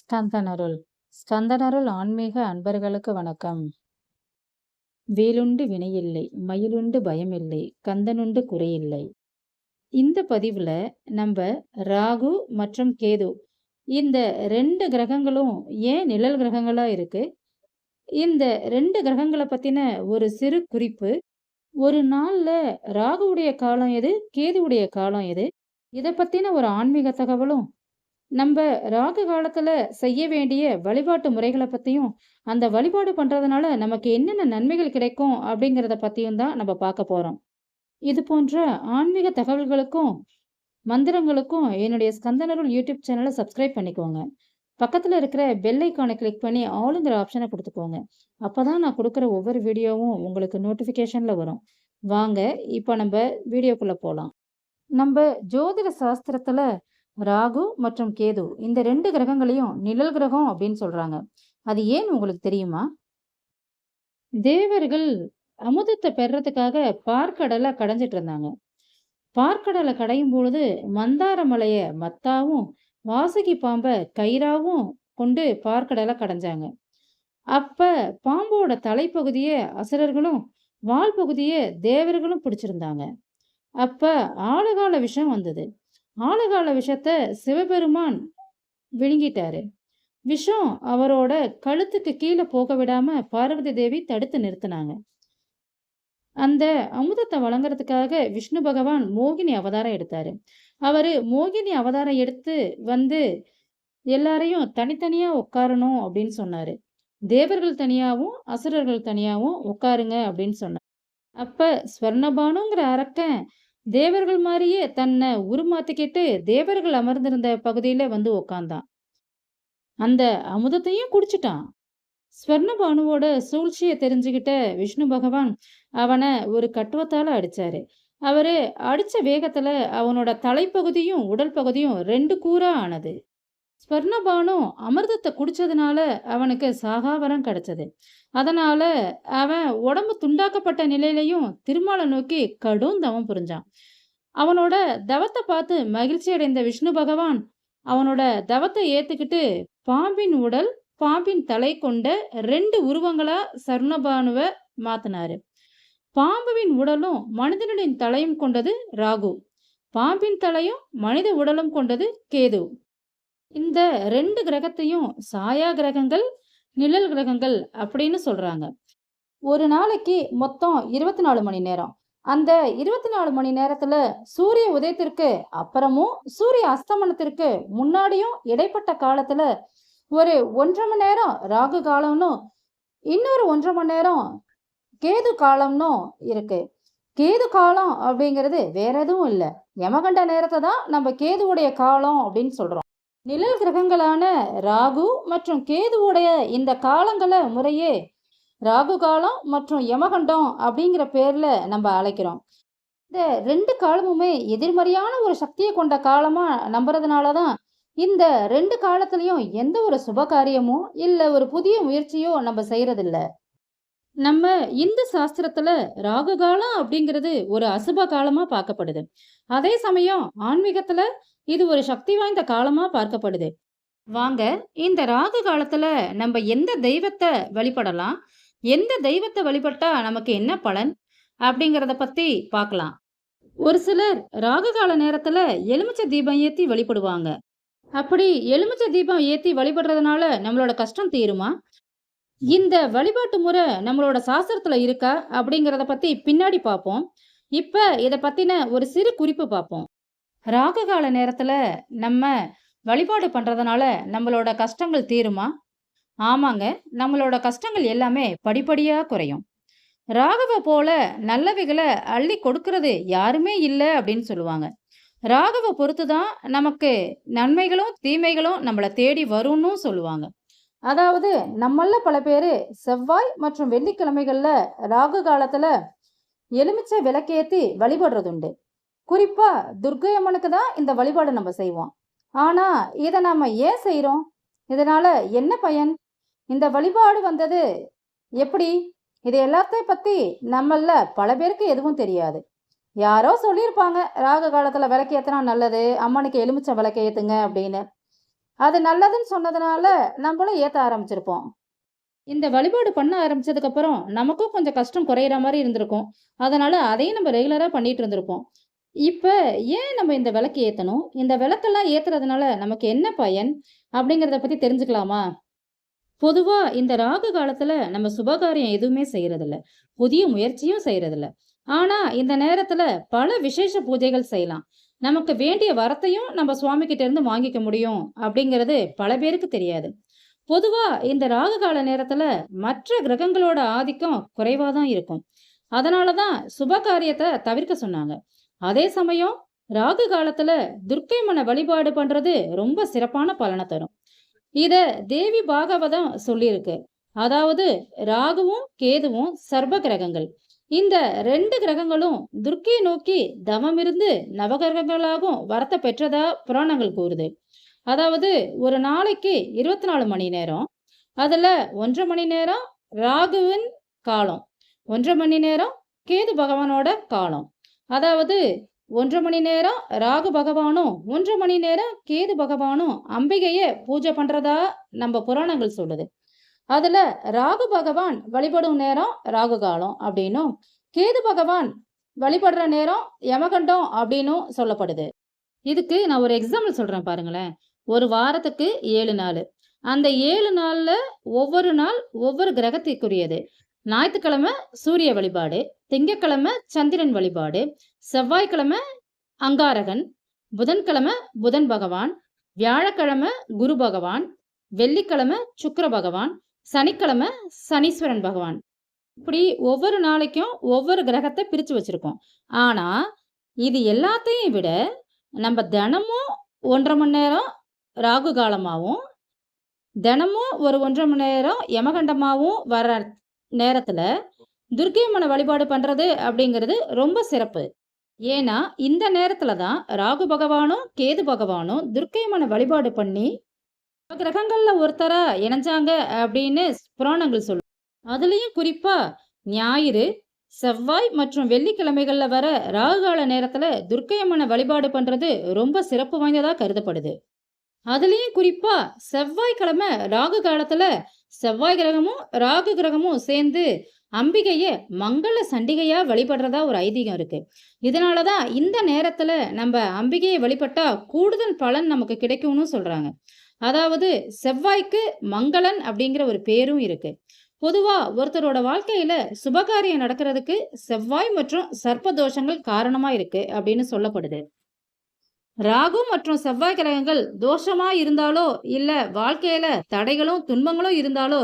ஸ்கந்தனருள். ஸ்கந்தனருள் ஆன்மீக அன்பர்களுக்கு வணக்கம். வேலுண்டு வினையில்லை மயிலுண்டு பயமில்லை கந்தனுண்டு குறையில்லை. இந்த பதிவில் நம்ம ராகு மற்றும் கேது இந்த ரெண்டு கிரகங்களும் ஏன் நிழல் கிரகங்களாக இருக்கு? இந்த ரெண்டு கிரகங்களை பற்றின ஒரு சிறு குறிப்பு ஒரு நாளில் ராகுவுடைய காலம் எது கேதுவுடைய காலம் எது? இதை பற்றின ஒரு ஆன்மீக தகவலும் நம்ம ராகு காலத்துல செய்ய வேண்டிய வழிபாட்டு முறைகளை பத்தியும் அந்த வழிபாடு பண்றதுனால நமக்கு என்னென்ன நன்மைகள் கிடைக்கும் அப்படிங்கிறத பத்தியும் தான் நம்ம பார்க்க போறோம். இது போன்ற ஆன்மீக தகவல்களுக்கும் மந்திரங்களுக்கும் என்னுடைய ஸ்கந்தனருள் யூடியூப் சேனலை சப்ஸ்கிரைப் பண்ணிக்கோங்க. பக்கத்தில் இருக்கிற பெல் ஐக்கானை கிளிக் பண்ணி ஆளுங்கிற ஆப்ஷனை கொடுத்துக்கோங்க. அப்போ தான் நான் கொடுக்குற ஒவ்வொரு வீடியோவும் உங்களுக்கு நோட்டிஃபிகேஷனில் வரும். வாங்க இப்போ நம்ம வீடியோக்குள்ளே போகலாம் நம்ம ஜோதிட சாஸ்திரத்தில் ராகு மற்றும் கேது இந்த ரெண்டு கிரகங்களையும் நிழல் கிரகம் அப்படின்னு சொல்றாங்க. அது ஏன் உங்களுக்கு தெரியுமா? தேவர்கள் அமுதத்தை பெறறதுக்காக பார்க்கடலை கடைஞ்சிட்டு இருந்தாங்க. பார்க்கடலை கடையும் பொழுது மந்தார மலைய மத்தாவும் வாசுகி பாம்பை கயிறாவும் கொண்டு பார்க்கடலை கடைஞ்சாங்க. அப்ப பாம்போட தலைப்பகுதியை அசுரர்களும் வால் பகுதியை தேவர்களும் பிடிச்சிருந்தாங்க. அப்ப ஆளுகால விஷம் வந்தது. ஆளுகால விஷத்தை சிவபெருமான் விழுங்கிட்டாரு. விஷம் அவரோட கழுத்துக்கு கீழே போக விடாம பார்வதி தேவி தடுத்து நிறுத்தினாங்க. அந்த அமுதத்தை வழங்குறதுக்காக விஷ்ணு பகவான் மோகினி அவதாரம் எடுத்தாரு. அவரு மோகினி அவதாரம் எடுத்து வந்து எல்லாரையும் தனித்தனியா உட்காரணும் அப்படின்னு சொன்னாரு. தேவர்கள் தனியாவும் அசுரர்கள் தனியாவும் உட்காருங்க அப்படின்னு சொன்னார். அப்ப ஸ்வர்ணபானுங்கிற அரக்கன் தேவர்கள் மாதிரியே தன்னை உருமாத்திக்கிட்டு தேவர்கள் அமர்ந்திருந்த பகுதியில வந்து உக்காந்தான். அந்த அமுதத்தையும் குடிச்சிட்டான். ஸ்வர்ணபானுவோட சூழ்ச்சியை தெரிஞ்சுக்கிட்ட விஷ்ணு பகவான் அவனை ஒரு கட்டுவத்தால அடிச்சாரு. அவரு அடிச்ச வேகத்துல அவனோட தலைப்பகுதியும் உடல் பகுதியும் ரெண்டு கூறா ஆனது. ஸ்வர்ணபானு அமிர்தத்தை குடிச்சதுனால அவனுக்கு சாகாவரம் கிடைச்சது. அதனால அவன் உடம்பு துண்டாக்கப்பட்ட நிலையிலையும் திருமாலை நோக்கி கடும் தவம் புரிஞ்சான். அவனோட தவத்தை பார்த்து மகிழ்ச்சி அடைந்த விஷ்ணு பகவான் அவனோட தவத்தை ஏத்துக்கிட்டு பாம்பின் உடல் பாம்பின் தலை கொண்ட ரெண்டு உருவங்களா சர்ணபானுவை மாத்தினாரு. பாம்புவின் உடலும் மனிதனின் தலையும் கொண்டது ராகு. பாம்பின் தலையும் மனித உடலும் கொண்டது கேது. இந்த ரெண்டு கிரகத்தையும் சாயா கிரகங்கள் நிழல் கிரகங்கள் அப்படின்னு சொல்றாங்க. ஒரு நாளைக்கு மொத்தம் இருபத்தி நாலு மணி நேரம். அந்த இருபத்தி நாலு மணி நேரத்துல சூரிய உதயத்திற்கு அப்புறமும் சூரிய அஸ்தமனத்திற்கு முன்னாடியும் இடைப்பட்ட காலத்துல ஒரு ஒன்றரை மணி நேரம் ராகு காலம்னு இன்னொரு ஒன்றரை மணி நேரம் கேது காலம்னு இருக்கு. கேது காலம் அப்படிங்கிறது வேற எதுவும் இல்லை. யமகண்ட நேரத்தை தான் நம்ம கேதுவுடைய காலம் அப்படின்னு சொல்றோம். நிழல் கிரகங்களான ராகு மற்றும் கேதுவுடைய இந்த காலங்களை முறையே ராகு காலம் மற்றும் யமகண்டம் அப்படிங்கிற பேர்ல நம்ம அழைக்கிறோம். இந்த ரெண்டு காலமுமே எதிர்மறையான ஒரு சக்தியை கொண்ட காலமா நம்புறதுனால தான் இந்த ரெண்டு காலத்திலையும் எந்த ஒரு சுப காரியமோ இல்லை ஒரு புதிய முயற்சியோ நம்ம செய்யறதில்ல. நம்ம இந்து சாஸ்திரத்துல ராகு காலம் அப்படிங்கிறது ஒரு அசுப காலமா பார்க்கப்படுது. அதே சமயம் ஆன்மீகத்துல இது ஒரு சக்தி வாய்ந்த காலமா பார்க்கப்படுது. வாங்க இந்த ராகு காலத்துல நம்ம எந்த தெய்வத்தை வழிபடலாம்? எந்த தெய்வத்தை வழிபட்டா நமக்கு என்ன பலன்? அப்படிங்கிறத பத்தி பார்க்கலாம். ஒரு சிலர் ராகு கால நேரத்துல எலுமிச்சை தீபம் ஏத்தி வழிபடுவாங்க. அப்படி எலுமிச்சை தீபம் ஏத்தி வழிபடுறதுனால நம்மளோட கஷ்டம் தீருமா? இந்த வழிபாட்டு முறை நம்மளோட சாஸ்திரத்துல இருக்கா? அப்படிங்கிறத பத்தி பின்னாடி பார்ப்போம். இப்ப இதை பத்தின ஒரு சிறு குறிப்பு பார்ப்போம். ராகு கால நேரத்தில் நம்ம வழிபாடு பண்ணுறதுனால நம்மளோட கஷ்டங்கள் தீருமா? ஆமாங்க நம்மளோட கஷ்டங்கள் எல்லாமே படிப்படியாக குறையும். ராகவ போல நல்லவைகளை அள்ளி கொடுக்கறது யாருமே இல்லை அப்படின்னு சொல்லுவாங்க. ராகவை பொறுத்து தான் நமக்கு நன்மைகளும் தீமைகளும் நம்மளை தேடி வரும்னு சொல்லுவாங்க. அதாவது நம்மள பல பேர் செவ்வாய் மற்றும் வெள்ளிக்கிழமைகளில் ராகு காலத்தில் எலுமிச்சை விளக்கேற்றி வழிபடுறதுண்டு. குறிப்பாக துர்கை அம்மனுக்கு தான் இந்த வழிபாடு நம்ம செய்வோம். ஆனால் இதை நாம் ஏன் செய்கிறோம் இதனால் என்ன பயன்? இந்த வழிபாடு வந்தது எப்படி? இது எல்லாத்தையும் பற்றி நம்மள பல பேருக்கு எதுவும் தெரியாது. யாரோ சொல்லியிருப்பாங்க ராக காலத்தில் விளக்கு ஏற்றினா நல்லது அம்மனுக்கு எலுமிச்சை விளக்கு ஏற்றுங்க அப்படின்னு. அது நல்லதுன்னு சொன்னதுனால நம்மளும் ஏற்ற ஆரம்பிச்சிருப்போம். இந்த வழிபாடு பண்ண ஆரம்பிச்சதுக்கப்புறம் நமக்கும் கொஞ்சம் கஷ்டம் குறையிற மாதிரி இருந்திருக்கும். அதனால அதையும் நம்ம ரெகுலராக பண்ணிட்டு இருந்திருப்போம். இப்போ ஏன் நம்ம இந்த விளக்கு ஏற்றணும் இந்த விளக்கெல்லாம் ஏற்றுறதுனால நமக்கு என்ன பயன்? அப்படிங்கிறத பற்றி தெரிஞ்சுக்கலாமா? பொதுவாக இந்த ராகு காலத்தில் நம்ம சுபகாரியம் எதுவுமே செய்கிறதில்ல புதிய முயற்சியும் செய்கிறதில்ல ஆனால் இந்த நேரத்தில் பல விசேஷ பூஜைகள் செய்யலாம். நமக்கு வேண்டிய வரத்தையும் நம்ம சுவாமி கிட்ட இருந்து வாங்கிக்க முடியும் அப்படிங்கிறது பல பேருக்கு தெரியாது. பொதுவாக இந்த ராகு கால நேரத்தில் மற்ற கிரகங்களோட ஆதிக்கம் குறைவாக தான் இருக்கும். அதனால தான் சுப காரியத்தை தவிர்க்க சொன்னாங்க. அதே சமயம் ராகு காலத்துல துர்க்கை மன வழிபாடு பண்றது ரொம்ப சிறப்பான பலனை தரும். இத தேவி பாகவதம் சொல்லியிருக்கு. அதாவது ராகுவும் கேதுவும் சர்வ கிரகங்கள். இந்த ரெண்டு கிரகங்களும் துர்க்கையை நோக்கி தவம் இருந்து நவகிரகங்களாகவும் வரத்தை பெற்றதா புராணங்கள் கூறுது. அதாவது ஒரு நாளைக்கு இருபத்தி நாலு மணி நேரம் அதுல ஒன்றரை மணி நேரம் ராகுவின் காலம் ஒன்றரை மணி நேரம் கேது பகவானோட காலம். அதாவது ஒன்றரை மணி நேரம் ராகு பகவானும் ஒன்றரை மணி நேரம் கேது பகவானும் அம்பிகையை பூஜை பண்ணுறதா நம்ம புராணங்கள் சொல்லுது. அதில் ராகு பகவான் வழிபடும் நேரம் ராகு காலம் அப்படின்னும் கேது பகவான் வழிபடுற நேரம் யமகண்டம் அப்படின்னும் சொல்லப்படுது. இதுக்கு நான் ஒரு எக்ஸாம்பிள் சொல்கிறேன் பாருங்களேன். ஒரு வாரத்துக்கு ஏழு நாள். அந்த ஏழு நாளில் ஒவ்வொரு நாள் ஒவ்வொரு கிரகத்திற்குரியது. ஞாயிற்றுக்கிழமை சூரிய வழிபாடு திங்கக்கிழமை சந்திரன் வழிபாடு செவ்வாய்க்கிழமை அங்காரகன் புதன்கிழமை புதன் பகவான் வியாழக்கிழமை குரு பகவான் வெள்ளிக்கிழமை சுக்கர பகவான் சனிக்கிழமை சனீஸ்வரன் பகவான். இப்படி ஒவ்வொரு நாளைக்கும் ஒவ்வொரு கிரகத்தை பிரித்து வச்சுருக்கோம். ஆனால் இது எல்லாத்தையும் விட நம்ம தினமும் ஒன்றரை மணி நேரம் ராகு காலமாகவும் தினமும் ஒரு ஒன்றரை மணி நேரம் யமகண்டமாகவும் வர நேரத்தில் துர்க்கையம்மனை வழிபாடு பண்ணுறது அப்படிங்கிறது ரொம்ப சிறப்பு. ஏன்னா இந்த நேரத்தில் தான் ராகு பகவானும் கேது பகவானும் துர்க்கையம்மனை வழிபாடு பண்ணி கிரகங்களில் ஒருத்தராக இணைஞ்சாங்க அப்படின்னு புராணங்கள் சொல்லும். அதுலேயும் குறிப்பாக ஞாயிறு செவ்வாய் மற்றும் வெள்ளிக்கிழமைகளில் வர ராகுகால நேரத்தில் துர்க்கையம்மனை வழிபாடு பண்ணுறது ரொம்ப சிறப்பு வாய்ந்ததாக கருதப்படுது. அதுலேயும் குறிப்பாக செவ்வாய்க்கிழமை ராகு காலத்தில் செவ்வாய் கிரகமும் ராகு கிரகமும் சேர்ந்து அம்பிகையை மங்கள சண்டிகையா வழிபடுறதா ஒரு ஐதீகம் இருக்கு. இதனால தான் இந்த நேரத்துல நம்ம அம்பிகையை வழிபட்டா கூடுதல் பலன் நமக்கு கிடைக்கும்னு சொல்றாங்க. அதாவது செவ்வாய்க்கு மங்களன் அப்படிங்கிற ஒரு பேரும் இருக்கு. பொதுவா ஒருத்தரோட வாழ்க்கையில சுபகாரியம் நடக்கிறதுக்கு செவ்வாய் மற்றும் சர்ப்ப தோஷங்கள் காரணமா இருக்கு அப்படின்னு சொல்லப்படுது. ராகு மற்றும் செவ்வாய் கிரகங்கள் தோஷமா இருந்தாலோ இல்ல வாழ்க்கையில தடைகளும் துன்பங்களும் இருந்தாலோ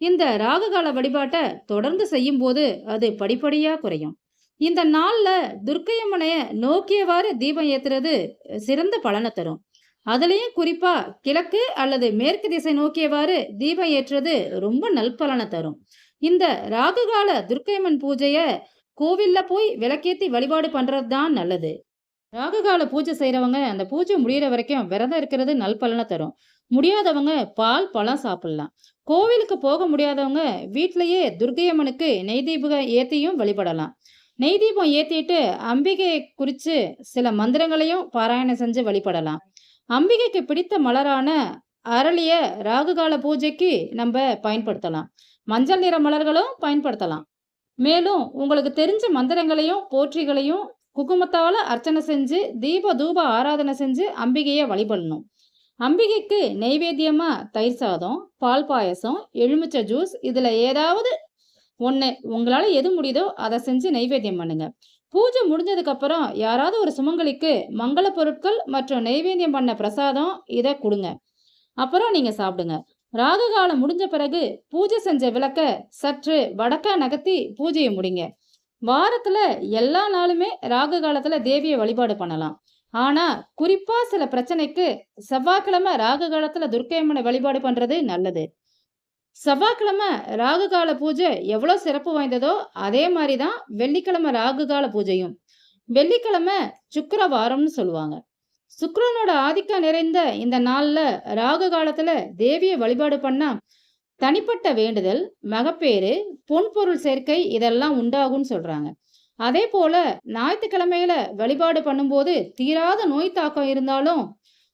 இந்த ராகு கால வழிபாட்டை தொடர்ந்து செய்யும் போது அது படிப்படியா குறையும். இந்த நாள்ல துர்க்கையம்மனைய நோக்கியவாறு தீபம் ஏத்துறது சிறந்த பலனை தரும். அதுலேயும் குறிப்பா கிழக்கு அல்லது மேற்கு திசை நோக்கியவாறு தீபம் ஏற்றுறது ரொம்ப நல்பலனை தரும். இந்த ராகுகால துர்க்கையம்மன் பூஜைய கோவில்ல போய் விளக்கேத்தி வழிபாடு பண்றது தான் நல்லது. ராகுகால பூஜை செய்யறவங்க அந்த பூஜை முடியிற வரைக்கும் விரதம் இருக்கிறது நல்பலனை தரும். முடியாதவங்க பால் பழம் சாப்பிடலாம். கோவிலுக்கு போக முடியாதவங்க வீட்டிலேயே துர்கையம்மனுக்கு நெய் தீபம் ஏற்றியும் வழிபடலாம். நெய் தீபம் ஏற்றிட்டு அம்பிகையை குறித்து சில மந்திரங்களையும் பாராயணம் செஞ்சு வழிபடலாம். அம்பிகைக்கு பிடித்த மலரான அரளிய ராகுகால பூஜைக்கு நம்ம பயன்படுத்தலாம். மஞ்சள் நிற மலர்களும் பயன்படுத்தலாம். மேலும் உங்களுக்கு தெரிஞ்ச மந்திரங்களையும் போற்றிகளையும் குங்குமத்தால் அர்ச்சனை செஞ்சு தீப தூப ஆராதனை செஞ்சு அம்பிகையை வழிபடணும். அம்பிகைக்கு நெய்வேத்தியமாக தயிர் சாதம் பால் பாயசம் எலுமிச்சை ஜூஸ் இதில் ஏதாவது ஒன்று உங்களால் எது முடியுதோ அதை செஞ்சு நெய்வேத்தியம் பண்ணுங்க. பூஜை முடிஞ்சதுக்கப்புறம் யாராவது ஒரு சுமங்கலிக்கு மங்கள பொருட்கள் மற்றும் நெய்வேத்தியம் பண்ண பிரசாதம் இதை கொடுங்க. அப்புறம் நீங்கள் சாப்பிடுங்க. ராகு காலம் முடிஞ்ச பிறகு பூஜை செஞ்ச விளக்க சற்று வடக்கா நகர்த்தி பூஜையை முடிங்க. வாரத்துல எல்லா நாளுமே ராகு காலத்துல தேவியை வழிபாடு பண்ணலாம். ஆனா குறிப்பா சில பிரச்சனைக்கு செவ்வாய்க்கிழமை ராகு காலத்துல துர்க்கையம்மனை வழிபாடு பண்றது நல்லது. செவ்வாய்க்கிழமை ராகு கால பூஜை எவ்வளோ சிறப்பு வாய்ந்ததோ அதே மாதிரி தான் வெள்ளிக்கிழமை ராகு கால பூஜையும். வெள்ளிக்கிழமை சுக்கரவாரம்னு சொல்லுவாங்க. சுக்கரனோட ஆதிக்கம் நிறைந்த இந்த நாளில் ராகு காலத்தில் தேவியை வழிபாடு பண்ணால் தனிப்பட்ட வேண்டுதல் மகப்பேறு பொன் பொருள் சேர்க்கை இதெல்லாம் உண்டாகும்னு சொல்றாங்க. அதே போல ஞாயிற்றுக்கிழமையில வழிபாடு பண்ணும்போது தீராத நோய் தாக்கம் இருந்தாலும்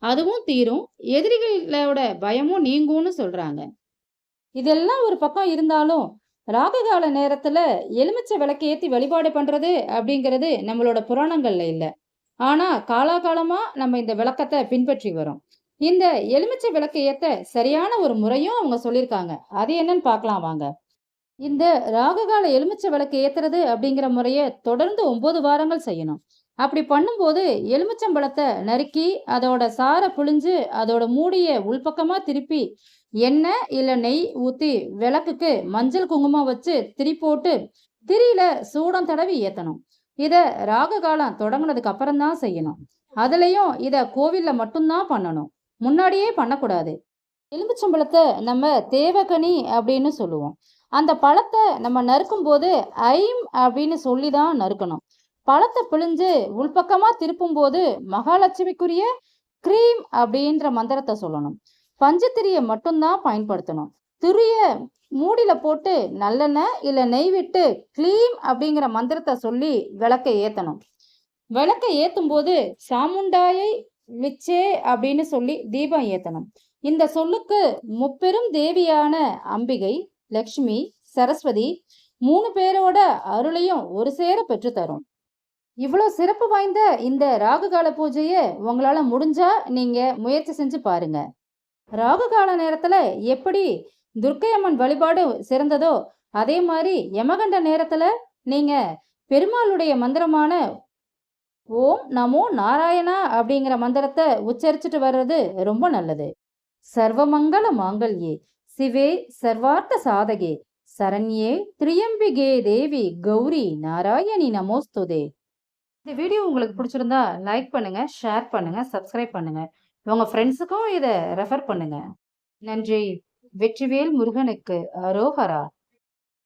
அதுவும் தீரும். எதிரிகளோட பயமும் நீங்கும்னு சொல்றாங்க. இதெல்லாம் ஒரு பக்கம் இருந்தாலும் ராககால நேரத்துல எலுமிச்சை விளக்கு ஏத்தி வழிபாடு பண்றது அப்படிங்கிறது நம்மளோட புராணங்கள்ல இல்லை. ஆனா காலாகாலமா நம்ம இந்த விளக்கத்தை பின்பற்றி வரோம் இந்த எலுமிச்சை விளக்கு ஏத்த சரியான ஒரு முறையும் அவங்க சொல்லியிருக்காங்க. அது என்னன்னு பார்க்கலாம் வாங்க. இந்த ராககால எலுமிச்சை விளக்கு ஏத்துறது அப்படிங்கிற முறையை தொடர்ந்து ஒன்பது வாரங்கள் செய்யணும். அப்படி பண்ணும்போது எலுமிச்சம்பழத்தை நறுக்கி அதோட சாரை புழிஞ்சு அதோட மூடிய உள்பக்கமா திருப்பி எண்ணெய் இல்ல நெய் ஊத்தி விளக்குக்கு மஞ்சள் குங்குமம் வச்சு திரி போட்டு திரியில சூடம் தடவி ஏத்தணும். இத ராக காலம் தொடங்குனதுக்கு அப்புறம் தான் செய்யணும். அதுலயும் இத கோவில்ல மட்டும்தான் பண்ணணும். முன்னாடியே பண்ணக்கூடாது. எலுமிச்சம்பழத்தை நம்ம தேவகனி அப்படின்னு சொல்லுவோம். அந்த பழத்தை நம்ம நறுக்கும் போது ஐம் அப்படின்னு சொல்லி தான் நறுக்கணும். பழத்தை பிழிஞ்சு உள்பக்கமாக திருப்பும் போது மகாலட்சுமிக்குரிய க்ரீம் அப்படின்ற மந்திரத்தை சொல்லணும். பஞ்சத்திரியை மட்டும்தான் பயன்படுத்தணும். திரிய மூடியில போட்டு நல்லெண்ணெய் இல்லை நெய் விட்டு க்ளீம் அப்படிங்கிற மந்திரத்தை சொல்லி விளக்கை ஏற்றணும் விளக்கை ஏற்றும் போது சாமுண்டாயை விச்சே அப்படின்னு சொல்லி தீபம் ஏத்தணும். இந்த சொல்லுக்கு முப்பெரும் தேவியான அம்பிகை லக்ஷ்மி சரஸ்வதி மூணு பேரோட அருளையும் ஒரு சேர பெற்று தரும். இவ்வளோ சிறப்பு வாய்ந்த இந்த ராகுகால பூஜையை உங்களால் முடிஞ்சா நீங்கள் முயற்சி செஞ்சு பாருங்க. ராகுகால நேரத்தில் எப்படி துர்க்கை அம்மன் வழிபாடு சிறந்ததோ அதே மாதிரி யமகண்ட நேரத்தில் நீங்கள் பெருமாளுடைய மந்திரமான ஓம் நமோ நாராயணா அப்படிங்கிற மந்திரத்தை உச்சரிச்சுட்டு வர்றது ரொம்ப நல்லது. சர்வமங்கள மாங்கல்யே சிவே சர்வார்த்த சாதகே சரண்யே திரியம்பிகே தேவி கௌரி நாராயணி நமோஸ்துதே. இந்த வீடியோ உங்களுக்கு பிடிச்சிருந்தா லைக் பண்ணுங்க ஷேர் பண்ணுங்க சப்ஸ்கிரைப் பண்ணுங்க. உங்க ஃப்ரெண்ட்ஸுக்கும் இதை ரெஃபர் பண்ணுங்க. நன்றி. வெற்றிவேல் முருகனுக்கு அரோஹரா.